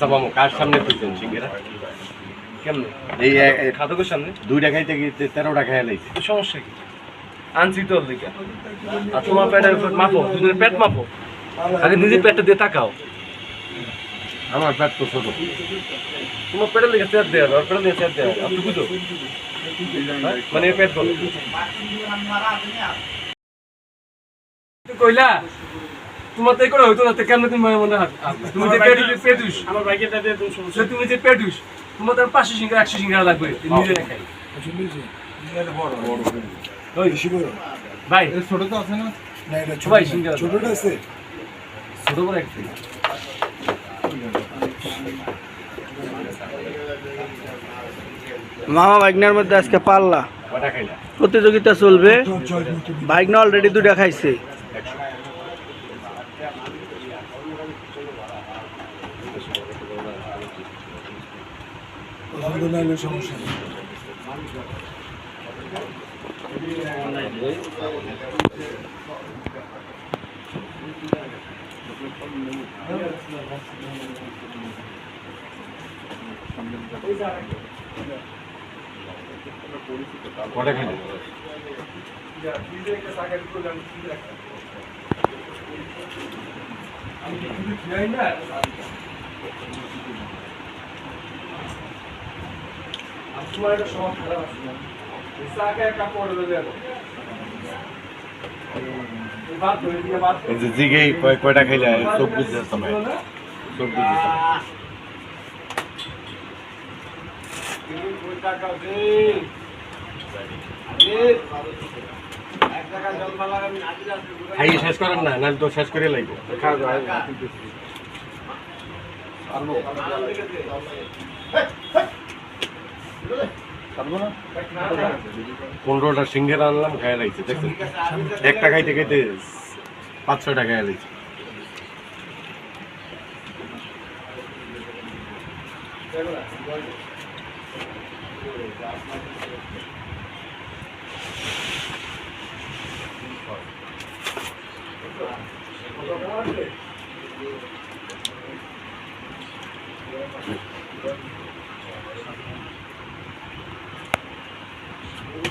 আচ্ছা মামু কার সামনে তুলছেন সিঙ্গেরা? কেমনে? এই খাদকের সামনে? দুইটা খাইতে গিয়ে তেরোটা খাইয়া লাইছে। সমস্যা কি? আনছি তোর দিকে আর তোমার পেটের উপর মাপো দুজনের পেট মাপো। আগে নিজের পেটটা দিয়ে তাকাও। আমার পেট তো ছোট। তোমার পেটের দিকে চেয়ার দেওয়া আর পেটের দিকে চেয়ার দেওয়া। তুই বুঝো হ্যাঁ? মানে পেট বলো। কইলা? তোমার তো করে হইতো না তো কেমন তুমি মনে তুমি যে পেট পেটুস আমার বাইকের দিয়ে তুমি সমস্যা। সে তুমি যে পেটুস তোমার তো পাঁচশো সিঙ্গার একশো সিঙ্গার লাগবে নিজে খাই ওই ভাই। ছোট তো আছে না। ছোটটা ছোট একটু মামা বাইকনার মধ্যে আজকে পাল্লা। প্রতিযোগিতা চলবে। ভাগ্না অলরেডি দুটা খাইছে। একশো পছন্দ না হলে সমস্যা নেই কটা খাইলা তোমার একটা শখ খারাপ আছে না সাকে একটা পড়ে দেবে বাদ ধরে দিয়ে বাদ এই যে জিগে কয় কয়টা খাইলা চোখ বুঝতে সময় চোখ বুঝতে খাইয়ে শেষ করেন না নাহলে তো শেষ করে লাগবে পনেরোটা সিঙ্গের আনলাম খাইয়া লাগছে দেখছেন? একটা খাইতে খাইতে পাঁচ ছয়টা খাইয়া লাগছে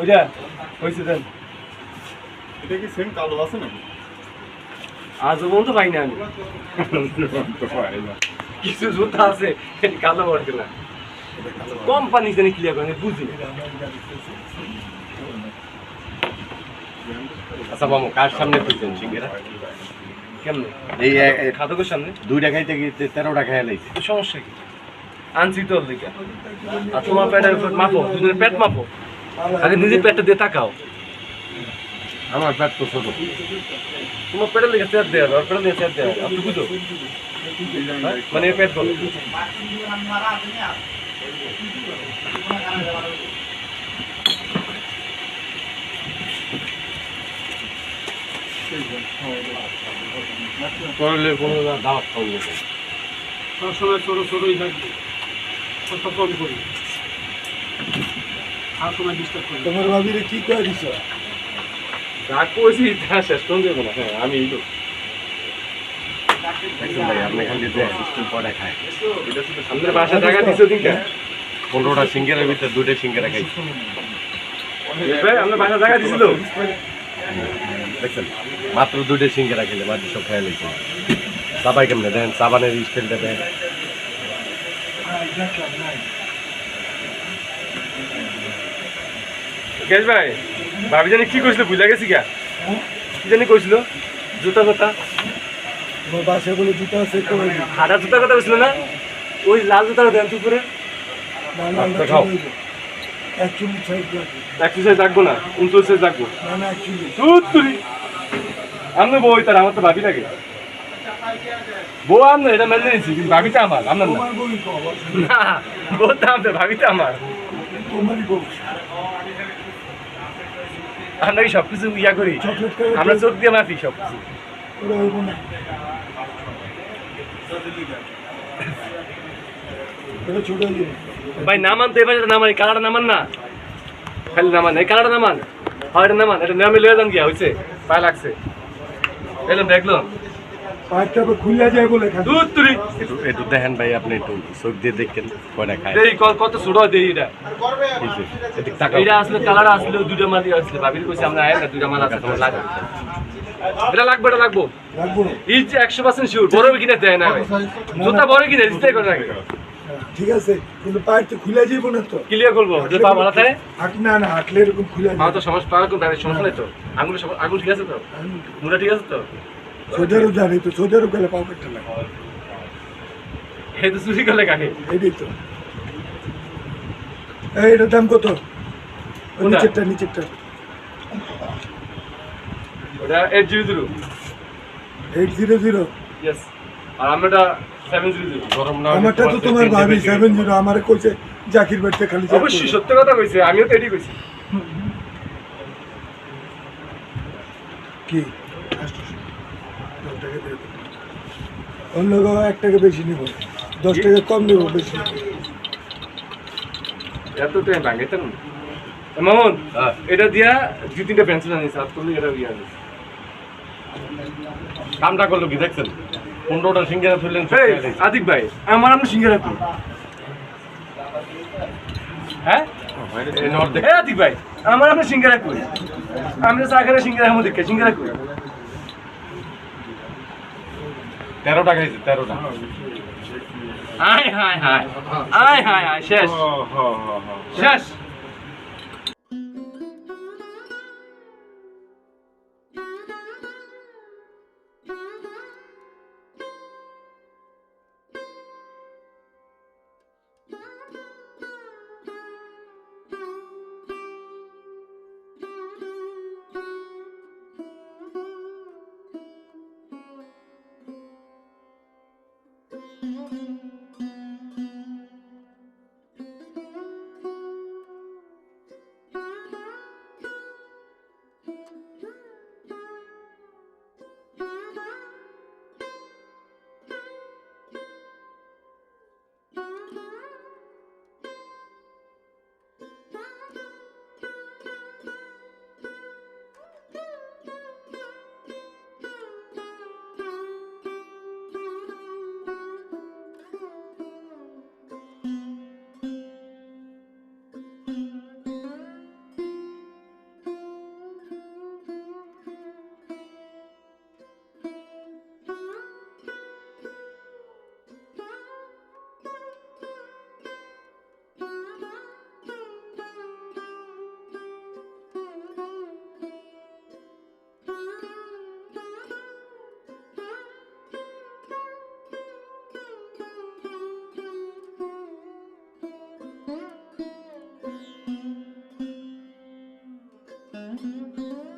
ওইটা হয়েছে দেন। এটা কি সেম কালো আছে নাকি? আজ পর্যন্ত পাই না আমি। কিছু জুতা আছে এটি কালো পড়ছে না। কোম্পানি জানি ক্লিয়ার করে বুঝি আচ্ছা কার সামনে সিঙ্গেরা কেমনে? এই খাদকের সামনে? দুইটা খাইতে গিয়ে তেরোটা খাইয়া লাগছে সমস্যা কি? আনছি তোর দিকে আর তোমার পেটের উপর মাপো দুজনের পেট মাপো। আগে নিজের পেটটা দিয়ে তাকাও। আমার পেট তো ছোট। তোমার পেটের দিকে চেয়ার দেওয়া আর পেটের দিকে চেয়ার দেওয়া আর তুই বুঝো? হ্যাঁ? মানে পেট বলো। করলে কোনো দাওয়াত না। সবসময় ছোট ছোটই থাকবে কত কম করি। আর ডিস্টার্ব করি তোমার ভাবিরে কি কয়ে দিছ? যা কইছি তা শেষ করে দেবো না। হ্যাঁ আমি এই খায়। দিছো পনেরোটা সিঙ্গেরের ভিতরে দুইটা সিঙ্গেরা আপনার বাসা দিছিল? দেখছেন মাত্র দুইটা সিঙ্গেরা খেলে বাকি সব খাইয়া লাগছে চাবাই কেমনে দেন? চাবানের স্টাইলটা দেন। গেছ ভাই ভাবি জানি কি কইছিল ভুলে গেছি গা কি জানি কইছিল জুতা কথা বাসায় বলে জুতা আছে। হাঁটা জুতার কথা কইছিল না? ওই লাল জুতাটা দেন তুই করে। না না খাও। একচল্লিশ সাইজ লাগবে। একশো সাইজ রাখব না উনচল্লিশ সাইজ রাখব না না একচল্লিশ তুই তুই আমি বই তার আমার তো ভাবি লাগে। বউ আপনার এটা মেনে নিয়েছি কিন্তু ভাবিতে আমার আপনার না। বউ তো আমরা কি সব কিছু ইয়া করি? আমরা চোখ দিয়ে মাফি সব কিছু না। এটা ভাই নামান তো এবার নামান এই কালারটা নামান না? খালি নামান এই কালারটা নামান হয় এটা নামান এটা নামে লয়ে যান গিয়া হয়েছে পায়ে লাগছে। এলাম দেখল? পাঁচটা খুলে যায় বলে খালি দুধ তুলি। একটু একটু দেখেন ভাই আপনি একটু চোখ দিয়ে দেখেন কয়টা খায়। এই কত ছোট দেই এটা। বুঝছে? এদিক তাকাও। এটা আসলে কালার আসলে দুইটা মাল আসলে ভাবির কইছে আমরা আয় না দুইটা মাল আছে তোমার লাগবে। এটা লাগবে এটা লাগবো। রাখব একশো পার্সেন্ট শিওর বড় কিনে দেয় না জুতা বড় কিনে রিস্তাই করে রাখে ঠিক আছে কিন্তু পায়ের তো খুলে যাইব না তো। ক্লিয়ার করব যে পা ভালো থাকে হাট না না হাঁটলে এরকম খুলে পা তো সমস্যা পা কোন সমস্যা নেই তো। আঙুল আঙুল ঠিক আছে তো? মুড়া ঠিক আছে তো? সোদেরও জানি তো সোদেরও গেলে পাও পেটটা লাগে। এই তো চুরি করলে কাকে? এইটাই তো। এই এটার দাম কত? নিচেরটা নিচেরটা। ওটা eight zero zero eight zero zero yes আর আমরা আমারটা তো তোমার ভাবি সেভেন জিরো আমার কইছে জাকির বাড়িতে খালি অবশ্যই। সত্য কথা কইছে আমিও তো এটাই কইছি। কি? অন্য কেউ এক টাকা বেশি নিব। দশ টাকা কম নেব বেশি। এত মামুন হ্যাঁ। এটা দিয়া দুই তিনটা পেন্সিল আনিস আর করলে এটা ইয়ে আনিস কামটা করল কি দেখছেন? পনেরোটা সিঙ্গেরা নিয়েছে। আদিক ভাই আমার আপনি সিঙ্গারা কই হ্যাঁ? আদিক ভাই আমার সিঙ্গারা কই? আমি তো চাখানে সিঙ্গারা আমার দেখে সিঙ্গারা কই? তেরোটা খাইছে তেরোটা আয় হায় হায় আয় হায় হায় শেষ। শেষ। Mm-hmm.